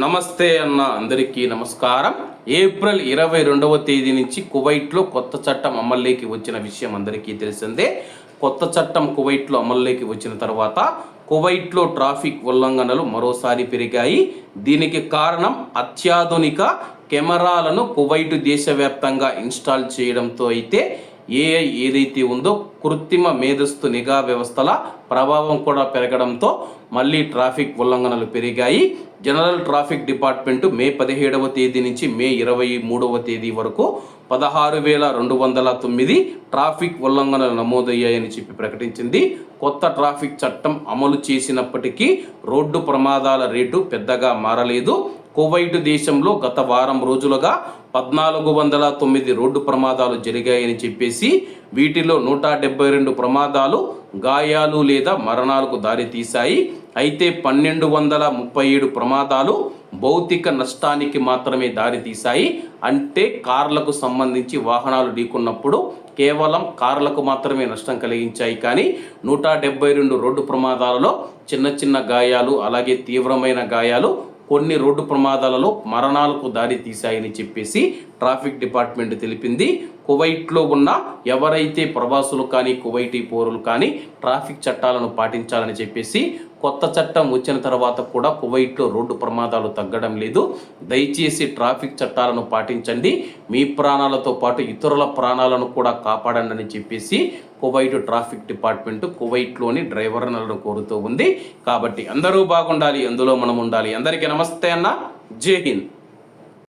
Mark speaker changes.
Speaker 1: నమస్తే అన్న అందరికీ నమస్కారం. ఏప్రిల్ ఇరవై రెండవ తేదీ నుంచి కువైట్లో కొత్త చట్టం అమల్లోకి వచ్చిన విషయం అందరికీ తెలిసిందే. కొత్త చట్టం కువైట్లో అమల్లోకి వచ్చిన తర్వాత కువైట్లో ట్రాఫిక్ ఉల్లంఘనలు మరోసారి పెరిగాయి. దీనికి కారణం అత్యాధునిక కెమెరాలను కువైట్ దేశవ్యాప్తంగా ఇన్స్టాల్ చేయడంతో అయితే ఏఐ ఏదైతే ఉందో కృత్రిమ మేధస్తు నిఘా వ్యవస్థల ప్రభావం కూడా పెరగడంతో మళ్ళీ ట్రాఫిక్ ఉల్లంఘనలు పెరిగాయి. జనరల్ ట్రాఫిక్ డిపార్ట్మెంట్ మే పదిహేడవ తేదీ నుంచి మే ఇరవై మూడవ తేదీ వరకు పదహారు వేల రెండు వందల తొమ్మిది ట్రాఫిక్ ఉల్లంఘనలు నమోదయ్యాయని చెప్పి ప్రకటించింది. కొత్త ట్రాఫిక్ చట్టం అమలు చేసినప్పటికీ రోడ్డు ప్రమాదాల రేటు పెద్దగా మారలేదు. కువైట్ దేశంలో గత వారం రోజులుగా పద్నాలుగు వందల తొమ్మిది రోడ్డు ప్రమాదాలు జరిగాయని చెప్పేసి వీటిలో నూట డెబ్బై రెండు ప్రమాదాలు గాయాలు లేదా మరణాలకు దారితీశాయి అయితే పన్నెండు వందల ముప్పై ఏడు ప్రమాదాలు భౌతిక నష్టానికి మాత్రమే దారితీశాయి అంటే కార్లకు సంబంధించి వాహనాలు ఢీకున్నప్పుడు కేవలం కార్లకు మాత్రమే నష్టం కలిగించాయి. కానీ నూట డెబ్బై రెండు రోడ్డు ప్రమాదాలలో చిన్న చిన్న గాయాలు అలాగే తీవ్రమైన గాయాలు కొన్ని రోడ్డు ప్రమాదాలలో మరణాలకు దారి తీశాయని చెప్పేసి ట్రాఫిక్ డిపార్ట్మెంట్ తెలిపింది. కువైట్లో ఉన్న ఎవరైతే ప్రవాసులు కానీ కువైటీ పౌరులు కానీ ట్రాఫిక్ చట్టాలను పాటించాలని చెప్పేసి కొత్త చట్టం వచ్చిన తర్వాత కూడా కువైట్లో రోడ్డు ప్రమాదాలు తగ్గడం లేదు. దయచేసి ట్రాఫిక్ చట్టాలను పాటించండి. మీ ప్రాణాలతో పాటు ఇతరుల ప్రాణాలను కూడా కాపాడండి అని చెప్పేసి కువైట్ ట్రాఫిక్ డిపార్ట్మెంట్ కువైట్లోని డ్రైవర్లను కోరుతూ ఉంది. కాబట్టి అందరూ బాగుండాలి అందులో మనం ఉండాలి. అందరికీ నమస్తే అన్న. జై హింద్.